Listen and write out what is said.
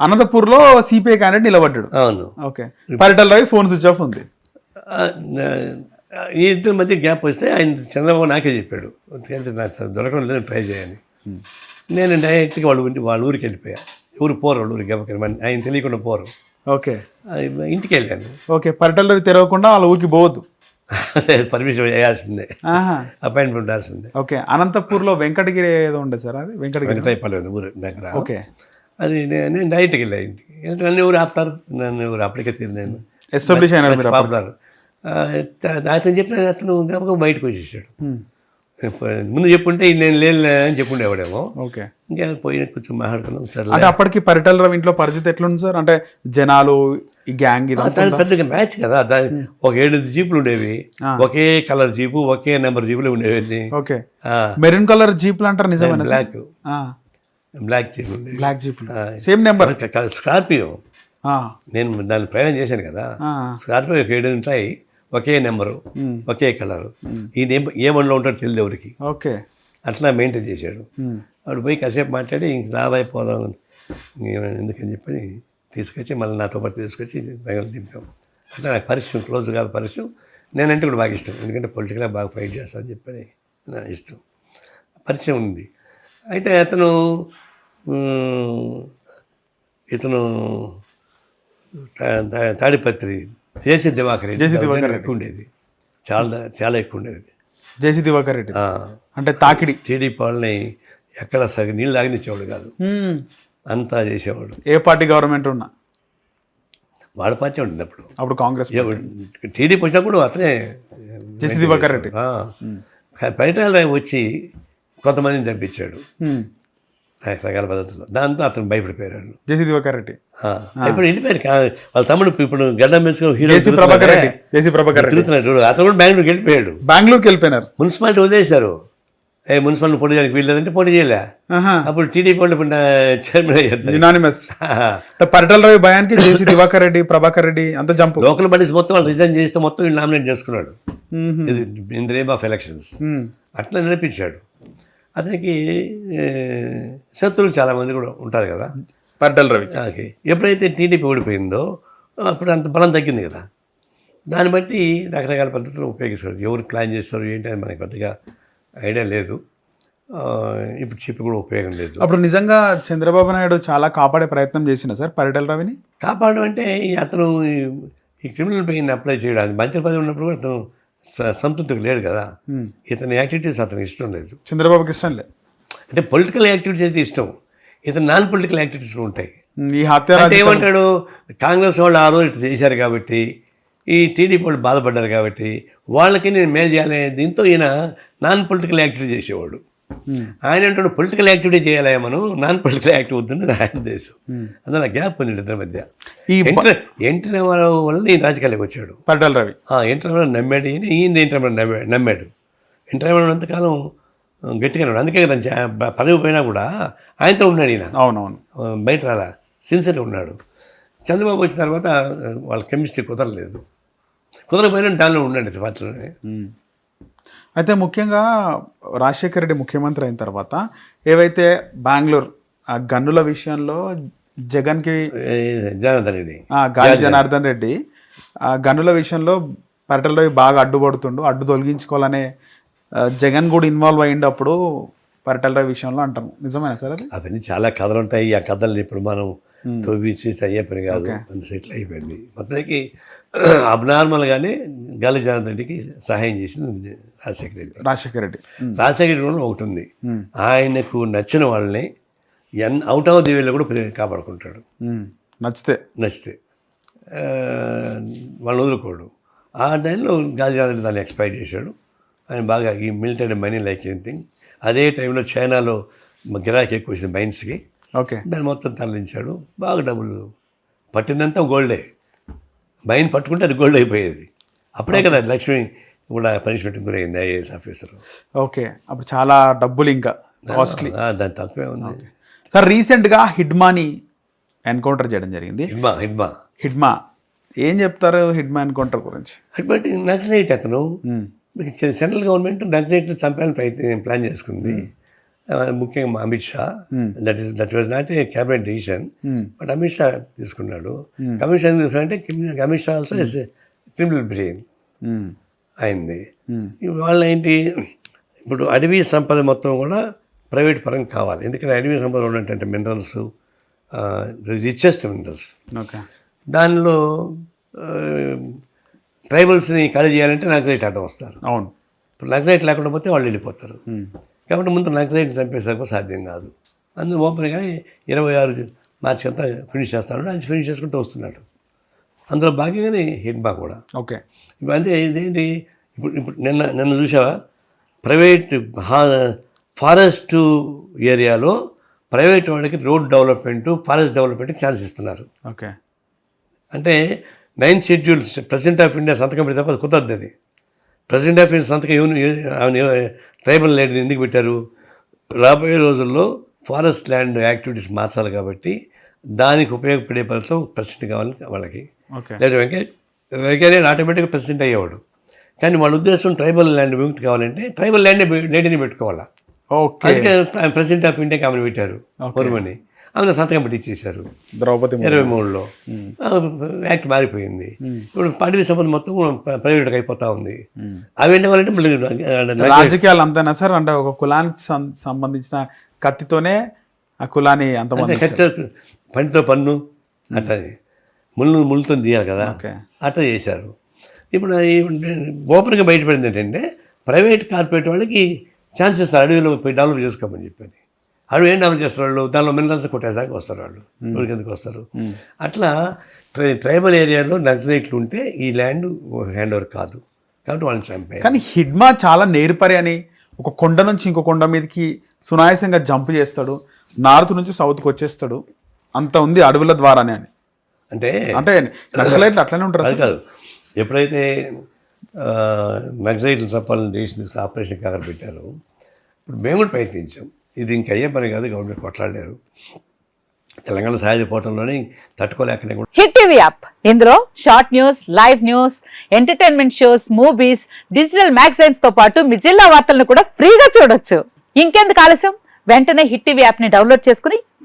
అనంతపూర్లో CPI candidate నిలబడ్డాడు. అవును. Okay. Paritala Ravi phone switch off ఉంది. ఈ ఇద్దరి మధ్య గ్యాప్ వస్తే ఆయన చంద్రబాబు నాకే చెప్పాడు. ఎందుకంటే నాకు దొరకడం లేదు ట్రై చేయని నేను డైరెక్ట్గా వాళ్ళ ఊరి వాళ్ళ ఊరికి వెళ్ళిపోయా. ఊరు పోరు వాళ్ళ ఊరికి ఎవరికి ఆయన తెలియకుండా పోరు. ఓకే. ఇంటికి వెళ్ళాను. ఓకే. రవి తెరవకుండా వాళ్ళ ఊరికి పోవద్దు. పర్మిషన్ వేయాల్సిందే. అపాయింట్మెంట్ ఉండాల్సిందే. ఓకే. అనంతపూర్లో వెంకటగిరి ఏదో ఉండే సార్ అది? వెంకటగిరి. వెంకటాయపల్లి ఊరు దగ్గర. ఓకే. అది నేను డైరెక్ట్కి వెళ్ళా ఇంటికి. వెళ్తే నన్ను ఎవరు ఆపుతారు? నన్ను ఎవరు అప్పటికే తీరు నేను ఎస్టాబ్లిష్ అయినారు. పాపులర్. అతను చెప్పిన అతను గమకం బయటకు వచ్చేసాడు. ముందు చెప్పుంటే నేను లేను అని చెప్పుండేవాడేమో ఓకే. ఇంకా పోయిన కొంచెం మాట్లాడుకున్నాం సరే అంటే అప్పటికి పరిటల రవి ఇంట్లో పరిస్థితి ఎట్లుంది సార్? అంటే జనాలు ఈ గ్యాంగ్ దాని పెద్దగా మ్యాచ్ కదా. దాని ఒక ఏడు జీపులు ఉండేవి. ఒకే కలర్ జీపు ఒకే నెంబర్ జీపులు ఉండేవి ఓకే. మెరూన్ కలర్ జీప్లు అంటారు నిజమేనా బ్లాక్ బ్లాక్ జీప్ బ్లాక్ జీప్లు సేమ్ నెంబర్ స్కార్పియో నేను దాన్ని ప్రయాణం చేశాను కదా. స్కార్పియో ఒక ఏడు ఉంటాయి ఒకే నెంబరు ఒకే కలర్. ఇది ఏ- బండిలో ఉంటాడో తెలియదు ఎవరికి. ఓకే. అట్లా మెయింటైన్ చేశాడు. వాడు పోయి కాసేపు మాట్లాడి ఇంక రాబోయిపోదాం ఎందుకని చెప్పి తీసుకొచ్చి మళ్ళీ నాతో పాటు తీసుకొచ్చి బెంగళూరు దింపాం. అంటే నాకు పరిచయం క్లోజ్ కాదు పరిచయం. నేనంటే కూడా బాగా ఇష్టం. ఎందుకంటే పొలిటికల్గా బాగా ఫైట్ చేస్తానని చెప్పని నా ఇష్టం. పరిచయం ఉంది. అయితే అతను ఇతను తాడిపత్రి జేసీ దివాకర్ రెడ్డి. జేసీ దివాకర్ ఎక్కువ ఉండేది చాలా చాలా ఎక్కువ ఉండేది జేసీ దివాకర్ రెడ్డి. అంటే తాకిడి. టీడీపీ వాళ్ళని ఎక్కడ సగం నీళ్ళు తాగనిచ్చేవాడు కాదు. అంతా చేసేవాడు. ఏ పార్టీ గవర్నమెంట్ ఉన్నా. వాళ్ళ పార్టీ ఉంటుంది అప్పుడు. అప్పుడు కాంగ్రెస్ టీడీపీ వచ్చినప్పుడు అతనే జేసీ దివాకర్ రెడ్డి. ఆ. పరిటాల వచ్చి కొంతమందిని చంపించాడు. ఉమ్, రకరకాల పద్ధతుల్లో దాంతో అతను భయపడిపోయాడు. జేసీ దివాకర్ రెడ్డి. ఇప్పుడు వెళ్ళిపోయారు వాళ్ళ తమ్ముడు ఇప్పుడు గడ్డం పెంచుకుని హీరో ప్రభాకర్ రెడ్డి. జేసీ ప్రభాకర్ రెడ్డి. తిరుగుతున్నాడు అతను కూడా బెంగళూరుకి వెళ్ళిపోయాడు. బెంగళూరుకి వెళ్ళిపోయినారు. మున్సిపాలిటీ వదిలేశారు. ఏ మున్సిపాలిటీ పోటీ చేయడానికి వీల్లేదంటే పోటీ చేయలే. అప్పుడు టీడీపీ వాళ్ళు చైర్మన్ అయ్యారు పరిటల రవి భయానికి జేసీ దివాకర్ రెడ్డి ప్రభాకర్ రెడ్డి అంత జంపు. లోకల్ బాడీస్ మొత్తం వాళ్ళు రిజైన్ చేస్తే మొత్తం నామినేట్ చేసుకున్నాడు. ఇది in the name of elections. అట్లా నడిపించాడు. అతనికి శత్రువులు చాలామంది కూడా ఉంటారు కదా. పరిటల రవి. ఓకే. ఎప్పుడైతే టీడీపీ ఓడిపోయిందో అప్పుడు అంత బలం తగ్గింది కదా. దాన్ని బట్టి రకరకాల పద్ధతులు ఉపయోగిస్తారు. ఎవరు ప్లాన్ చేస్తారు ఏంటి అని మనకి పెద్దగా ఐడియా లేదు. ఇప్పుడు చెప్పి కూడా ఉపయోగం లేదు. అప్పుడు నిజంగా చంద్రబాబు నాయుడు చాలా కాపాడే ప్రయత్నం చేసిన సార్ పరిటల రవిని? కాపాడడం అంటే ఈ అతను ఈ- క్రిమినల్ పెయిన్ అప్లై చేయడానికి మంత్రి పదవి ఉన్నప్పుడు కూడా అతను సంతృప్తికి లేడు కదా. ఇతని యాక్టివిటీస్ అతనికి ఇష్టం లేదు. చంద్రబాబుకి ఇష్టం లే. అంటే పొలిటికల్ యాక్టివిటీస్ అయితే ఇష్టం. ఇతను నాన్ పొలిటికల్ యాక్టివిటీస్ ఉంటాయి. అంటే ఏమంటాడు? కాంగ్రెస్ వాళ్ళు ఆ రోజు చేశారు కాబట్టి ఈ టీడీపీ వాళ్ళు బాధపడ్డారు కాబట్టి వాళ్ళకి నేను మేలు చేయాలి. దీంతో ఈయన నాన్ పొలిటికల్ యాక్టివిటీ చేసేవాడు. ఆయన అంటాడు పొలిటికల్ యాక్టివిటీ చేయాలి మనం నాన్ పొలిటికల్ యాక్టివ్ వద్దని ఆయన దేశం అందులో గ్యాప్ ఉంది ఇద్దరి మధ్య. ఈ ఎంటర్ ఎంటర్ వల్ల నేను రాజకీయాలకు వచ్చాడు. పరిటల రవి. ఆ ఎంటర్ అవ్వడం నమ్మాడు ఈయన ఈయన ఎంటర్ అవ్వడం నమ్మాడు నమ్మాడు. ఎంటర్ అవ్వడం అంతకాలం గట్టిగా ఉన్నాడు. అందుకే కదా పదవి పోయినా కూడా ఆయనతో ఉన్నాడు ఈయన. అవునవును. బయట రాలా సిన్సియర్గా ఉన్నాడు. చంద్రబాబు వచ్చిన తర్వాత వాళ్ళ కెమిస్ట్రీ కుదరలేదు. కుదరపోయినా దానిలో ఉన్నాడు పార్టీలోనే. అయితే ముఖ్యంగా రాజశేఖర రెడ్డి ముఖ్యమంత్రి అయిన తర్వాత ఏవైతే బెంగళూరు ఆ గన్నుల విషయంలో జగన్కి జనార్దన్ రెడ్డి. ఆ, గాలి జనార్దన్. రెడ్డి ఆ గనుల విషయంలో పరిటల రవి బాగా అడ్డుపడుతుండు అడ్డు తొలగించుకోవాలనే జగన్ కూడా ఇన్వాల్వ్ అయ్యిండప్పుడు పరిటల రవి విషయంలో అంటాము నిజమేనా సార్ అది? అవన్నీ చాలా కథలు ఉంటాయి ఆ కథల్ని ఇప్పుడు మనం తవ్వి చూసి అయ్యే పని కాదు సెటిల్ అయిపోయింది. మొత్తానికి అబ్నార్మల్గానే గాలి జనార్దన్ రెడ్డికి సహాయం చేసింది. రాజశేఖర రెడ్డి రాజశేఖర రెడ్డి. రాజశేఖర రెడ్డి కూడా ఒకటి ఉంది. ఆయనకు నచ్చిన వాళ్ళని ఎన్ అవుట్ ఆఫ్ ది వేలో కూడా కాపాడుకుంటాడు. నచ్చితే. నచ్చితే. ఆ, వాళ్ళని వదులుకోడు. ఆ టైంలో జనార్దన్ దాన్ని ఎక్స్పైర్ చేశాడు. ఆయన బాగా ఈ మిలిటరీ మనీ లైక్ ఎనీథింగ్ అదే టైంలో చైనాలో గిరాకీ ఎక్కువ వచ్చింది మైన్స్కి. ఓకే. దాన్ని మొత్తం తరలించాడు. బాగా డబ్బులు పట్టిందంతా గోల్డే. మైన్ పట్టుకుంటే అది గోల్డ్ అయిపోయేది. అప్పుడే కదా లక్ష్మి కూడా పనిష్మెంట్ గురైంది ఐఏఎస్ ఆఫీసర్. ఓకే అప్పుడు చాలా డబ్బులు ఇంకా కాస్ట్లీ దాని తక్కువే ఉంది. సార్ రీసెంట్గా హిడ్మాని ఎన్కౌంటర్ చేయడం జరిగింది. హిడ్మా హిడ్మా. హిడ్మా ఏం చెప్తారు హిడ్మా ఎన్కౌంటర్ గురించి? అటువంటి నక్సలైట్ అతను. సెంట్రల్ గవర్నమెంట్ నక్సలైట్లు చంపాలని ప్రయత్నం ప్లాన్ చేసుకుంది. ముఖ్యంగా Amit Shah. That is that was not a cabinet decision but Amit Shah తీసుకున్నాడు. అమిత్ షా అంటే Amit Shah also criminal brain అయింది. వాళ్ళ ఏంటి ఇప్పుడు అడవి సంపద మొత్తం కూడా ప్రైవేట్ పరంగా కావాలి. ఎందుకంటే అడవి సంపద ఉన్నటువంటి మినరల్స్ రిచెస్ట్ మినరల్స్ ఓకే. దానిలో ట్రైబల్స్ని ఖాళీ చేయాలంటే నక్సలైట్ అడ్డం వస్తారు. అవును. ఇప్పుడు నక్సలైట్ లేకుండా పోతే వాళ్ళు వెళ్ళిపోతారు. కాబట్టి ముందు నక్సలైట్ చంపేసరికి సాధ్యం కాదు. అందులో ఓపెన్గా ఇరవై ఆరు మార్చి అంతా ఫినిష్ చేస్తాడు. అది ఫినిష్ చేసుకుంటూ వస్తున్నాడు. అందులో భాగంగానే హిడ్బా కూడా. ఓకే. ఇప్పుడు అంటే ఇదేంటి? ఇప్పుడు ఇప్పుడు నిన్న నిన్న చూసావా ప్రైవేట్ ఫారెస్ట్ ఏరియాలో ప్రైవేట్ వాళ్ళకి రోడ్ డెవలప్మెంట్ ఫారెస్ట్ డెవలప్మెంట్కి ఛాన్స్ ఇస్తున్నారు. ఓకే. అంటే ninth schedule president of India సంతకం పెడితే తప్ప అది కుదరదు అది. ప్రెసిడెంట్ ఆఫ్ ఇండియా సంతకం ఎవరు ట్రైబల్ ల్యాండ్ ఎందుకు పెట్టారు? రాబోయే రోజుల్లో ఫారెస్ట్ ల్యాండ్ యాక్టివిటీస్ మార్చాలి కాబట్టి దానికి ఉపయోగపడే పథకం ప్రెసిడెంట్ కావాలి వాళ్ళకి. లేదు వెంకయ్య వెంకయ్య ఆటోమేటిక్గా ప్రెసిడెంట్ అయ్యేవాడు. కానీ వాళ్ళ ఉద్దేశం ట్రైబల్ ల్యాండ్ విముక్తి కావాలంటే ట్రైబల్ ల్యాండ్ లేడీని పెట్టుకోవాలా. ఓకే. ప్రెసిడెంట్ ఆఫ్ ఇండియాకి ఆమెను పెట్టారు పూర్వమని ఆమె సంతకం పెట్టించేశారు ద్రౌపది ముర్ము. ఇరవై మూడులో. యాక్ట్ మారిపోయింది. ఇప్పుడు అడవి సంపద మొత్తం ప్రైవేట్కి అయిపోతా ఉంది. అవి మళ్ళీ రాజకీయాలు అంతేనా సార్ అంటే ఒక కులానికి సంబంధించిన కత్తితోనే ఆ కులాన్ని కట్టె పనితో పన్ను అట్లా ముళ్ళు ముళ్ళతో తీయాలి కదా. అట్లా చేశారు. ఇప్పుడు ఓపెన్గా బయటపడింది ఏంటంటే ప్రైవేట్ కార్పొరేట్ వాళ్ళకి ఛాన్స్ ఇస్తారు. అడవిలో పోయి డెవలప్ చేసుకోమని చెప్పని అడవి ఏం డెవలప్ చేస్తారు? వాళ్ళు దానిలో మినరల్స్ కొట్టేదాకా వస్తారు వాళ్ళు. ఊరికి ఎందుకు వస్తారు? అట్లా ట్రై ట్రైబల్ ఏరియాలో నక్సలైట్లు ఉంటే ఈ ల్యాండ్ హ్యాండ్ ఓవర్ కాదు. కాబట్టి వాళ్ళని చంపారు కానీ హిడ్మా చాలా నేర్పరి అని ఒక కొండ నుంచి ఇంకో కొండ మీదకి సునాయాసంగా జంప్ చేస్తాడు. నార్త్ నుంచి సౌత్కి వచ్చేస్తాడు. అంత ఉంది అడవుల ద్వారానే అని. అంటే అంటే నక్సలైట్లు అట్లనే ఉంటారు అది కాదు. ఎప్పుడైతే నక్సైట్లు చంపాలని దేశం తీసుకుని ఆపరేషన్ కాకర పెట్టారు ఇప్పుడు మేము కూడా ప్రయత్నించాం. ఇది ఇంక అయ్యే పని కాదు గవర్నమెంట్ కొట్లాడారు తెలంగాణ సహాయ పోవటంలోనే తట్టుకోలేకనే కూడా హిట్ టీవీ యాప్. ఇందులో short news live news entertainment shows movies digital మ్యాగజైన్స్తో పాటు మీ జిల్లా వార్తలను కూడా ఫ్రీగా చూడొచ్చు. ఇంకెందుకు ఆలస్యం? వెంటనే హిట్ టీవీ యాప్ని డౌన్లోడ్ చేసుకుని